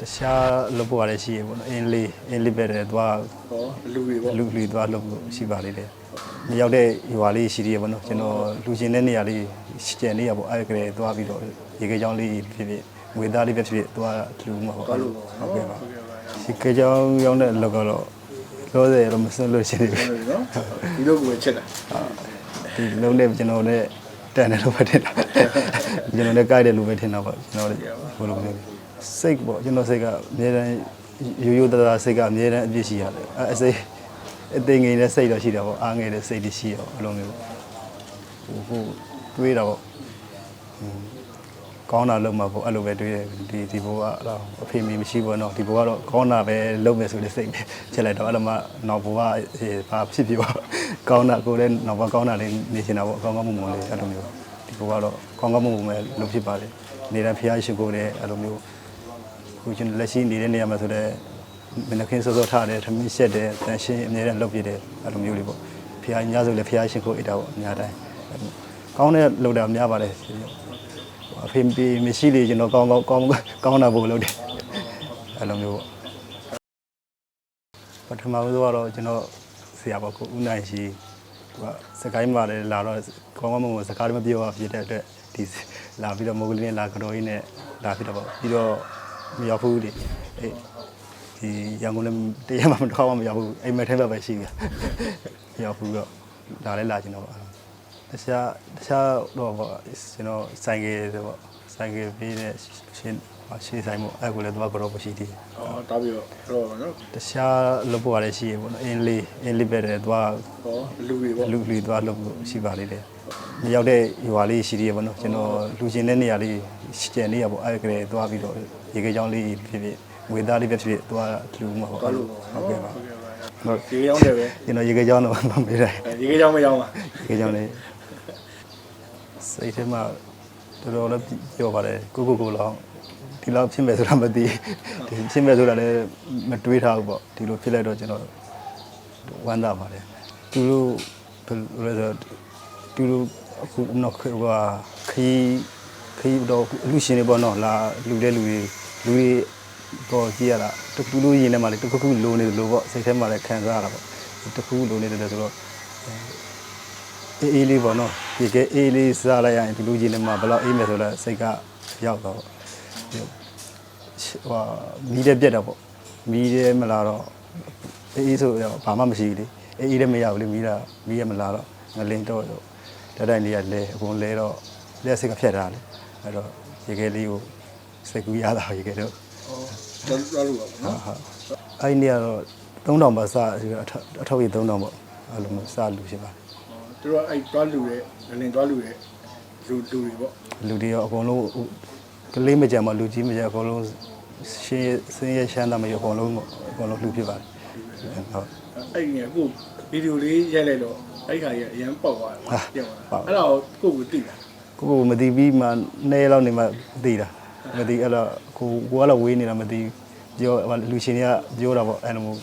တခြားလုပ်ဖို့ရတယ်ရှိရပေါ့နော်အင်းလေးအင်းလေးပဲတယ်သွားဟောလူတွေပေါ့လူလူသွားလုပ်ဖို့ရှိပါလိမ့်တယ်မရောက်တဲ့ရွာလေးရှိသေးရပေါ့နော်ကျွန်တော်လူချင်းတဲ့နေရာလေးကျန်နေရပေါ့အဲ့ကလေးသွားပြီးတော့ရေခဲချောင်းလေးဖြစ်ဖြစ်ငွေသားလေးပဲဖြစ်ဖြစ်သွားလူမှာပေါ့သွားလို့ဟုတ်ကဲ့ပါရေခဲချောင်းရောက်တဲ့လောက်ကတော့လောဆယ်တော့မစွန့်လို့ရှိနေဘူးဟုတ်တယ်နော်ဒီလိုကိုပဲချက်တာဒီလုံးနဲ့ကျွန်တော်နဲ့တန်တယ်လို့ပဲထင်တာကျွန်တော်နဲ့ကြိုက်တယ်လို့ပဲထင်တာပေါ့ကျွန်တော်လည်းဘယ်လိုလဲ စိတ်ပေါ့ကျွန်တော်စိတ်ကအမြဲတမ်းရိုးရိုးသားသားစိတ်ကအမြဲတမ်းအပြည့်ရှိရတယ်အဲအစိတ်အသိငယ်တဲ့စိတ်တော့ရှိတာပေါ့အားငယ်တဲ့စိတ်တွေရှိရောအလိုမျိုးဟိုဟိုတွေးတာပေါ့ကောင်းတာလုပ်မှာပေါ့အဲ့လိုပဲတွေးတယ်ဒီဒီဘဝတော့အဖေမေမရှိဘောတော့ဒီဘဝတော့ကောင်းတာပဲလုပ်မယ်ဆိုတဲ့စိတ်နဲ့ချက်လိုက်တော့အဲ့လိုမှနောက်ဘဝဘာဖြစ်ဖြစ်ပေါ့ကောင်းတာကိုလည်းနောက်ဘဝကောင်းတာလေးနေချင်တာပေါ့ကောင်းကောင်းမွန်မွန်လေးအဲ့လိုမျိုးဒီဘဝတော့ကောင်းကောင်းမွန်မွန်ပဲလုပ်ဖြစ်ပါလေနေတိုင်းဖျားရှိကိုလည်းအဲ့လိုမျိုး ခုကျွန်တော်လက်ရှိနေတဲ့နေရာမှာဆိုတော့မနက်ခင်းစောစောထားတယ်ထမင်းရှက်တယ်တန်ရှင်းအများနဲ့လုပ်ပြတယ်အဲ့လိုမျိုးလေးပေါ့ဖျားညဆိုလည်းဖျားရှိခိုးအိတ်တာပေါ့အများတိုင်းကောင်းတဲ့လုပ်တာများပါတယ်အဖေပြေမရှိလေကျွန်တော်ကောင်းကောင်းကောင်းကောင်းတာပို့လုပ်တယ်အဲ့လိုမျိုးပေါ့ပထမဆုံးကတော့ကျွန်တော်ဆရာပေါ့ကိုဦးနိုင်ရှိသူကစကိုင်းမှာလည်းလာတော့ကောင်းကောင်းမွန်မွန်စကားလည်းမပြောရဖြစ်တဲ့အတွက်ဒီလာပြီးတော့မုတ်ကလေးနဲ့လာကြော်ရင်းနဲ့လာဖြစ်တော့ပေါ့ပြီးတော့ မရောက်ဘူးလေအေးဒီရန်ကုန်လည်းတရားမှမတော့မှမရောက်ဘူးအိမ်မက်ထဲမှာပဲရှိတယ်မရောက်ဘူးတော့ဒါလည်းလာကျွန်တော်ပေါ့တခြားတခြားတော့ပေါ့ကျွန်တော်ဆိုင်ကယ်ဆိုပေါ့ဆိုင်ကယ်ပေးတဲ့ရှင်း ရှင်းဆိုင်မို့အဲ့ကိုလည်းတော့ကတော့မရှိသေးဘူးဟောတာပြီးတော့တော့နော်တခြားလုပ်ဖို့ရတယ်ရှိရပေါ့နော်အင်းလေးအင်းလေးပဲတယ်သွားဟောလူတွေပေါ့လူလူသွားလုပ်ဖို့ရှိပါလိမ့်တယ်မရောက်တဲ့ရွာလေးရှိသေးရပေါ့နော်ကျွန်တော်လူချင်းတဲ့နေရာလေးကျန်နေရပေါ့အဲ့ကလေးသွားပြီးတော့ရေခဲချောင်းလေးဖြစ်ဖြစ်ငွေသားလေးပဲဖြစ်ဖြစ်သွားလူမှာပေါ့သွားလို့ဟုတ်ကဲ့ပါဟုတ်ကဲ့ပါဟုတ်ဒီရောင်းတယ်ပဲကျွန်တော်ရေခဲချောင်းတော့မမေးတယ်အဲဒီကကြောင်မရောင်းပါဒီကြောင့်လေစိတ်ထဲမှာတော်တော်လည်းပြောပါတယ်ကိုကိုကိုလောင်း ဒီလောက်ဖြစ်မယ်ဆိုတာမသိဒီဖြစ်မယ်ဆိုတာလည်းမတွေးထားဘူးပေါ့ဒီလိုဖြစ်လိုက်တော့ကျွန်တော်ဝမ်းသာပါတယ်သူတို့ဘယ်လိုလဲဆိုတော့သူတို့အခုတော့ခေကခီးခီးတော့လူရှင်တွေပေါ့နော်လာလူတဲ့လူတွေလူတွေတော့ကြည့်ရတာတခုလူရင်ထဲမှာလေတခုခုလိုနေလို့ပေါ့စိတ်ထဲမှာလည်းခံစားရတာပေါ့တခုလိုနေတယ်ဆိုတော့အေးအေးလေးပေါ့နော်ဒီကဲအေးလေးစားလိုက်ရရင်ဒီလူကြီးလည်းမဘယ်တော့အေးမယ်ဆိုတော့စိတ်ကရောက်တော့ ဒီဟိုမီးတဲ့ပြက်တော့ပေါ့မီးတဲ့မလာတော့အေးအေးဆိုတော့ဘာမှမရှိဘူးလေအေးအေးလည်းမရဘူးလေမီးတာမီးရမလာတော့ငလင်းတော့တော့တတိုင်းလေးကလဲအကုန်လဲတော့လက်စိတ်ကဖြတ်ထားတယ်အဲ့တော့ရေခဲလေးကိုစိတ်ကူးရတာရေခဲတော့ဟောတော့တော့လို့ပါနော်ဟုတ်အဲ့ဒီနေ့ကတော့3000ပါစအထောက်ရ3000ပေါ့အဲ့လိုမျိုးစလူရှိပါတယ်သူတို့အဲ့တွားလူရဲ့ငလင်တွားလူရဲ့လူလူတွေပေါ့လူတွေရောအကုန်လုံးဟို ကလေးမကြံမလူကြီးမကြံအကုန်လုံးရှင်းစင်းရရှမ်းတာမရအကုန်လုံးပေါ့အကုန်လုံးလူဖြစ်ပါတယ်ဟုတ်အဲ့ဒီကကိုဗီဒီယိုလေးရိုက်လိုက်တော့အဲ့ခါကြီးအရင်ပေါက်သွားတယ်ပေါ့ပြန်ပေါက်သွားအဲ့ဒါကိုကိုကိုတိတာကိုကိုမသိပြီးမှနေ့လောက်နေမှသိတာမသိအဲ့တော့ကိုကိုကတော့ဝေးနေတာမသိပြောလူရှင်တွေကပြောတာပေါ့အဲ့လိုမျိုး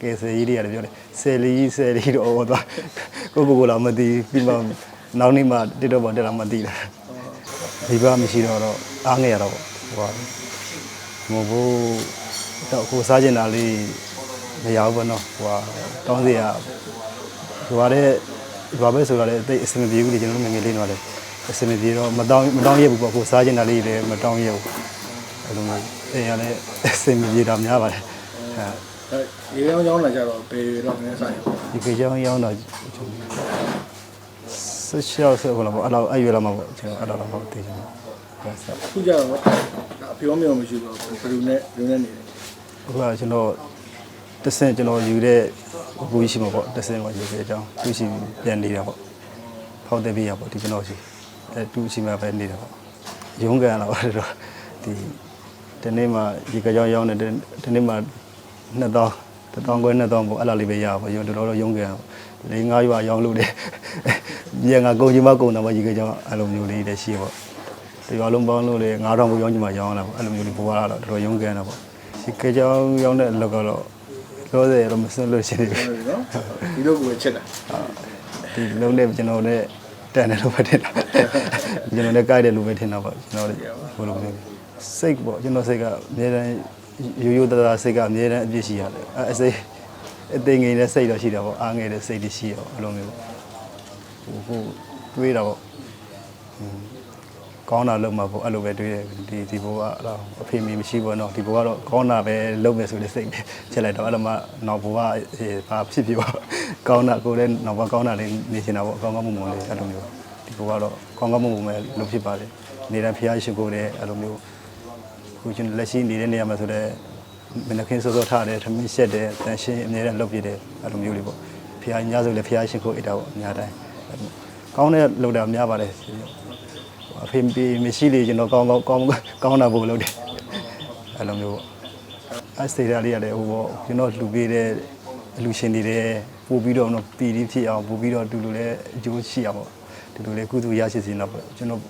ကဲဆယ်ကြီးတွေကလည်းပြောတယ်ဆယ်လီကြီးဆယ်လီတော့ဟောသွားကိုကိုကိုလာမသိပြီးမှနောက်နေ့မှတစ်တော့ပေါ့တက်လာမှသိတာဒီဘာမရှိတော့တော့ အားငယ်ရတော့ပေါ့ဟိုကမဟုတ်ဘူးတော့ကိုစားကျင်တာလေးမရဘူးပေါ့နော်ဟိုကတောင်းစီရဟိုကလည်းဘာပဲဆိုတော့လည်းအသိအဆင်မပြေဘူးလေကျွန်တော်တို့ငယ်ငယ်လေးတော့လည်းအဆင်မပြေတော့မတောင်းမတောင်းရဘူးပေါ့ကိုစားကျင်တာလေးလည်းမတောင်းရဘူးအဲ့လိုမျိုးအဲ့ရလည်းအဆင်မပြေတာများပါတယ်အဲအဲ့ရေရောင်းရောင်းလာကြတော့ဘယ်တော့လဲဆိုင်ရောဒီကေကြောင်ရောင်းတော့ဆက်ရှောက်ဆက်ဟိုလာပေါ့အဲ့လောက်အဲ့ရွယ်လာမှာပေါ့ကျွန်တော်အဲ့လောက်တော့သိချင်တယ်ဟုတ်ဆက် ခုကြတော့အပြောမြောင်မရှိတော့ဘယ်လိုနဲ့ဘယ်လိုနဲ့နေလဲအခုကကျွန်တော်တဆင်ကျွန်တော်ယူတဲ့အခုရှိမှာပေါ့တဆင်ကယူတဲ့အကြောင်းသူရှိပြန်နေတာပေါ့ဖောက်တဲ့ပြရပေါ့ဒီကျွန်တော်ရှိအဲသူရှိမှပဲနေတာပေါ့ရုံးကန်လာတော့တော့ဒီဒီနေ့မှဒီကကြောင်ရောင်းတဲ့ဒီနေ့မှ2000 1000ခွဲ2000ပေါ့အဲ့လိုလေးပဲရပါပေါ့ရုံတော်တော်ရုံးကန်လေးငါးရွာရောင်းလို့တယ်ပြန်ငါကုန်ချင်မှကုန်တာပေါ့ဒီကကြောင်အဲ့လိုမျိုးလေးတည်းရှိပေါ့ ဒီရွာလုံးပေါင်းလို့လေ9000ကိုရောင်းချင်မှရောင်းလာပေါ့အဲ့လိုမျိုးလေးဘဝကတော့တော်တော်ရုံးကန်တာပေါ့ဒီကကြောင်ရောင်းတဲ့လောက်ကတော့လောဆယ်တော့မစွန့်လို့ရှိနေပြီဟုတ်နော်ဒီလိုကိုပဲချက်တာဒီလုံးနဲ့ကျွန်တော်နဲ့တန်တယ်လို့ပဲထင်တာကျွန်တော်နဲ့ကြိုက်တယ်လို့ပဲထင်တာပေါ့ကျွန်တော်လည်းဘယ်လိုလဲစိတ်ပေါ့ကျွန်တော်စိတ်ကအများတန်းရိုးရိုးသားသားစိတ်ကအမြဲတမ်းအပြည့်ရှိရတယ်အဲအစိတ်အသိငယ်တဲ့စိတ်တော့ရှိတာပေါ့အားငယ်တဲ့စိတ်တွေရှိရောအဲ့လိုမျိုးဟိုဟိုတွေးတာပေါ့ဟွန်း ကောင်းတာလုပ်မှာပေါ့အဲ့လိုပဲတွေးတယ်ဒီဒီဘိုးကအဖေမေမရှိဘူးတော့ဒီဘိုးကတော့ကောင်းတာပဲလုပ်မယ်ဆိုတဲ့စိတ်နဲ့ချက်လိုက်တော့အဲ့လိုမှနောက်ဘိုးကဘာဖြစ်ဖြစ်ပါကောင်းတာကိုလည်းနောက်ဘကောင်းတာလေးနေချင်တာပေါ့ကောင်းကောင်းမွန်မွန်လေးအဲ့လိုမျိုးဒီဘိုးကတော့ကောင်းကောင်းမွန်မွန်ပဲလုပ်ဖြစ်ပါလေနေတဲ့ဖျားရှိကိုတဲ့အဲ့လိုမျိုးခုကျွန်တော်လက်ရှိနေတဲ့နေရာမှာဆိုတော့မနခင်စောစောထားတယ်ထမင်းရှက်တယ်တန်ရှင်းအမြဲတမ်းလုပ်ပြတယ်အဲ့လိုမျိုးလေးပေါ့ဖျားညဆိုလည်းဖျားရှိကိုအိတာပေါ့အများတိုင်းကောင်းတဲ့လုပ်တာများပါတယ် အဖေမေမရှိလေကျွန်တော်ကောင်းကောင်းကောင်းကောင်းတာပို့လုပ်တယ်အဲ့လိုမျိုးပေါ့အစတေရာလေးရတယ်ဟိုပေါ့ကျွန်တော်လှူပေးတဲ့အလူရှင်တွေတဲ့ပို့ပြီးတော့တော့ပီတိဖြစ်အောင်ပို့ပြီးတော့တူလူလည်းအကျိုးရှိအောင်ပေါ့တူလူလည်းကုသိုလ်ရရှိစေတော့ပေါ့ကျွန်တော်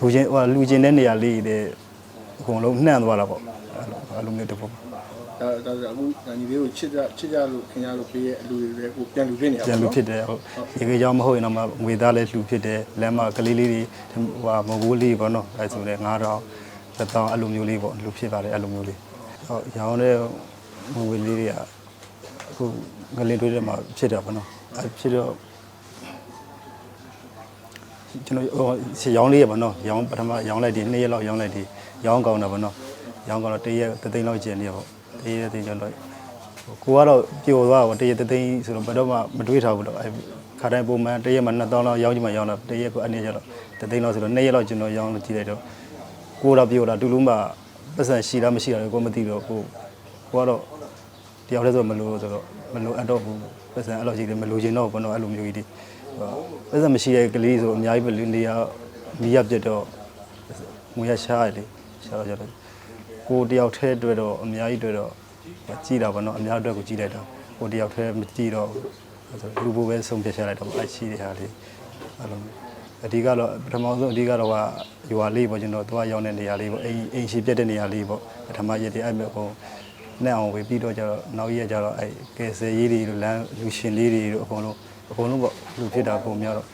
လူချင်းဟိုလူချင်းတဲ့နေရာလေးတွေအကုန်လုံးနှံ့သွားတာပေါ့အဲ့လိုအဲ့လိုမျိုးတစ်ပုတ် ဒါဒါဆိုအခုညီလေးကိုချစ်ကြချစ်ကြလို့ခင်ဗျားတို့ပေးရဲ့အလူတွေလည်းကိုပြန်လူဖြစ်နေရပါပြန်လူဖြစ်တယ်ဟုတ်ရေခေကြောင်မဟုတ်ရင်တော့မှငွေသားလည်းလှူဖြစ်တယ်လမ်းမကလေးလေးတွေဟိုဟာမဟုတ်လေးပေါ့နော်အဲ့ဆိုလည်း9000 1000အဲ့လိုမျိုးလေးပေါ့လှူဖြစ်ပါတယ်အဲ့လိုမျိုးလေးဟုတ်ရောင်းတဲ့ငွေလေးတွေကအခုငလင်တွေးထဲမှာဖြစ်တာပေါ့နော်အဲ့ဖြစ်တော့ကျွန်တော်ဟိုစီရောင်းလေးရပါတော့ရောင်းပထမရောင်းလိုက်ဒီ2ရက်လောက်ရောင်းလိုက်ဒီရောင်းကောင်းတာပေါ့နော်ရောင်းကောင်းတော့တစ်ရက်တစ်သိန်းလောက်ကျန်နေရပေါ့ တစ်ရက်တစ်သိန်းကျော်တော့ကိုကတော့ပျော်သွားတော့တစ်ရက်တစ်သိန်းဆိုတော့ဘယ်တော့မှမတွေးထားဘူးတော့အဲခါတိုင်းပုံမှန်တစ်ရက်မှ2000လောက်ရောင်းကြည့်မှရောင်းတော့တစ်ရက်ကအနည်းကျတော့တစ်သိန်းလောက်ဆိုတော့2ရက်လောက်ကျွန်တော်ရောင်းလို့ကြည့်လိုက်တော့ကိုတော့ပျော်တာတူလုံးမှပတ်စံရှိလားမရှိလားကိုမသိတော့ကိုကိုကတော့တယောက်တည်းဆိုမလို့ဆိုတော့မလို့အတော့ဘူးပတ်စံအဲ့လိုကြီးတယ်မလို့ချင်တော့ဘောနော်အဲ့လိုမျိုးကြီးတွေပတ်စံမရှိတဲ့ကလေးဆိုအများကြီးပဲနေရာမိရပြတ်တော့ငွေရရှားရလေရှားတော့ကြတော့ ကိုတယောက်ထဲတွေ့တော့အများကြီးတွေ့တော့ကြည်တာပေါ့နော်အများအတွက်ကိုကြည်လိုက်တော့ကိုတယောက်ထဲမကြည်တော့ဘူးဆိုလူဘိုးပဲဆုံးဖြတ်ချလိုက်တော့အဲ့ရှိတဲ့ဟာလေးအဲ့လိုအဓိကတော့ပထမဆုံးအဓိကတော့ကရွာလေးပေါ့ကျွန်တော်သွားရောက်တဲ့နေရာလေးပေါ့အိမ်အိမ်ရှိပြတ်တဲ့နေရာလေးပေါ့ပထမရက်တည်းအဲ့မဲ့ဟိုနဲ့အောင်ဝေပြီးတော့ကျတော့နောက်ရက်ကျတော့အဲ့ကဲဆယ်ရေးတွေလမ်းလူရှင်လေးတွေတို့အကုန်လုံးအကုန်လုံးပေါ့လူဖြစ်တာပုံများတော့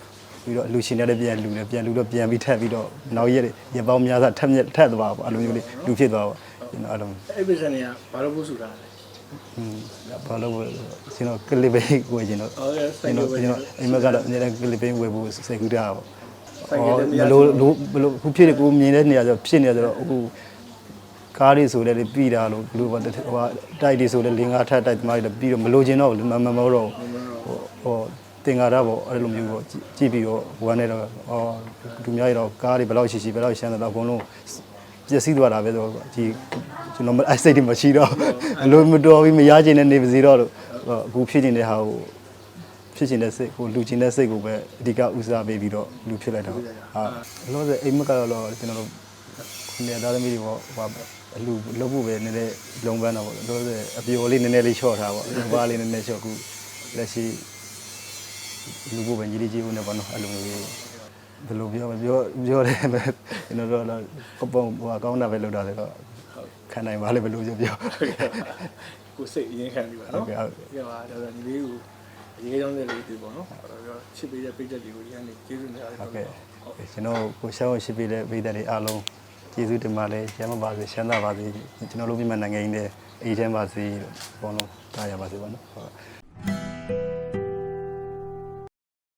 ပြီးတော့အလူရှင်တွေလည်းပြန်လူတယ်ပြန်လူတော့ပြန်ပြီးထပ်ပြီးတော့နောက်ရက်ရပောင်းများစွာထပ်မြက်ထပ်သွားပါအဲ့လိုမျိုးလေးလူဖြစ်သွားပါကျွန်တော်အဲ့လိုအဲ့ပစ္စံတွေကဘာလို့ပို့ဆိုတာလဲဟင်းဘာလို့ကျွန်တော်ကလစ်ပဲဝယ်ကျွန်တော်ဟုတ်ကဲ့စိုကျွန်က်တော်လို့ပဲကျွန်တော်အိမ်မကတော့အများနဲ့ကလစ်ပဲဝယ်ဖို့စိတ်ကူးတာပေါ့စိုက်ကလည်းမရဘလို့လို့ဘလို့ခုဖြစ်တယ်ကိုမြင်တဲ့နေရာဆိုဖြစ်နေဆိုတော့အခုကားတွေဆိုလည်းပြီးတာလို့ဘလို့ဟိုတိုက်တွေဆိုလည်းလင်းကားထပ်တိုက်သမားတွေလည်းပြီးတော့မလို့ခြင်းတော့မမမတော့ဟိုဟို တင်္ကာရပေါ့အဲ့လိုမျိုးပေါ့ကြည့်ပြီးတော့ဝမ်းနေတော့အော်သူများရတော့ကားတွေဘယ်လောက်ရှိရှိဘယ်လောက်ရှမ်းတော့အကုန်လုံးပျက်စီးသွားတာပဲဆိုတော့ဒီကျွန်တော်အဲ့စိတ်တွေမရှိတော့အလိုမတော်ပြီးမရခြင်းနဲ့နေပါစေတော့လို့အခုဖြစ်နေတဲ့ဟာကိုဖြစ်ချင်တဲ့စိတ်ကိုလူချင်တဲ့စိတ်ကိုပဲအဓိကဦးစားပေးပြီးတော့လူဖြစ်လိုက်တာဟာအလို့ဆိုအိမ်မက်ကတော့ကျွန်တော်တို့ခုနေသားသမီးတွေပေါ့ဟိုအလူလုပ်ဖို့ပဲနည်းနည်းလုံပန်းတော့ပေါ့လို့ဆိုအပျော်လေးနည်းနည်းလေးချော့ထားပေါ့လူပါလေးနည်းနည်းချော့ခုလက်ရှိ လူဖို့ပဲညီလေးကြီးဦးနေပါတော့အဲ့လိုမျိုးဘယ်လိုပြောမပြောပြောတယ်ပဲကျွန်တော်တို့တော့ပုံဟိုကောင်းတာပဲလုပ်တာလေတော့ခံနိုင်ပါလေဘယ်လိုပြောပြောကိုစိတ်အရင်ခံပြီးပါနော်ဟုတ်ကဲ့ဟုတ်ကဲ့ပါဒါဆိုညီလေးကိုအရေးကြောင်းတဲ့လေးတွေပေါ့နော်အဲ့တော့ချစ်ပေးတဲ့ပိတ်သက်တွေကိုဒီကနေကျေးဇူးများတယ်ဟုတ်ကဲ့ကျွန်တော်ကိုရှောင်းရှိပေးတဲ့ပြည်သက်တွေအားလုံးကျေးဇူးတင်ပါတယ်ကျမ်းမပါစေချမ်းသာပါစေကျွန်တော်တို့ပြည်မနိုင်ငံကြီးနဲ့အေးချမ်းပါစေလို့ဘောလုံးတားရပါစေပါနော်ဟုတ်